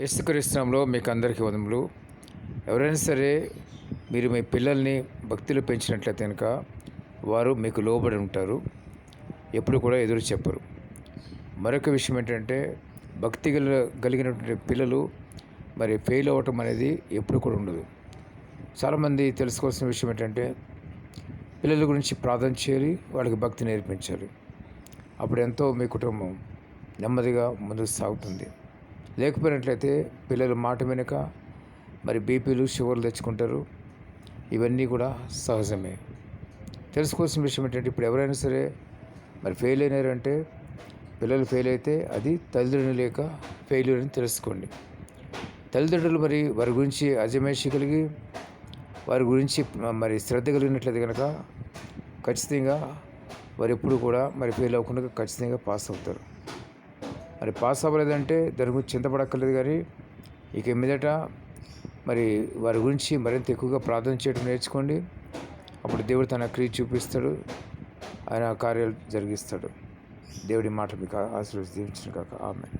యేసుక్రీస్తునామంలో మీకు అందరికీ వదములు. ఎవరైనా సరే మీరు మీ పిల్లల్ని భక్తిలో పెంచినట్లయితే కనుక వారు మీకు లోబడి ఉంటారు. ఎప్పుడు కూడా ఎదురు చెప్పరు. మరొక విషయం ఏంటంటే భక్తి గల కలిగినటువంటి పిల్లలు మరి ఫెయిల్ అవ్వటం అనేది ఎప్పుడు కూడా ఉండదు. చాలామంది తెలుసుకోవాల్సిన విషయం ఏంటంటే పిల్లల గురించి ప్రార్థన చేయాలి వాళ్ళకి భక్తి నేర్పించాలి. అప్పుడు ఎంతో మీ కుటుంబం నెమ్మదిగా ముందుకు సాగుతుంది. లేకపోయినట్లయితే పిల్లలు మాట వెనుక మరి బీపీలు షుగర్లు తెచ్చుకుంటారు. ఇవన్నీ కూడా సహజమే. తెలుసుకోవాల్సిన విషయం ఏంటంటే ఇప్పుడు ఎవరైనా సరే మరి ఫెయిల్ అయినారంటే పిల్లలు ఫెయిల్ అయితే అది తల్లిదండ్రులు లేక ఫెయిల్యూర్ అని తెలుసుకోండి. తల్లిదండ్రులు మరి వారి గురించి అజమేషి కలిగి వారి గురించి మరి శ్రద్ధ కలిగినట్లయితే కనుక ఖచ్చితంగా వారు ఎప్పుడు కూడా మరి ఫెయిల్ అవ్వకుండా ఖచ్చితంగా పాస్ అవుతారు. మరి పాస్ అవ్వలేదంటే దాని గురించి చింతపడక్కర్లేదు కానీ ఇక మీదట మరి వారి గురించి మరింత ఎక్కువగా ప్రార్థన చేయడం నేర్చుకోండి. అప్పుడు దేవుడు తన క్రియ చూపిస్తాడు. ఆయన కార్యాలు జరిగిస్తాడు. దేవుడి మాట మీకు ఆశీర్వదించిన కాక ఆమె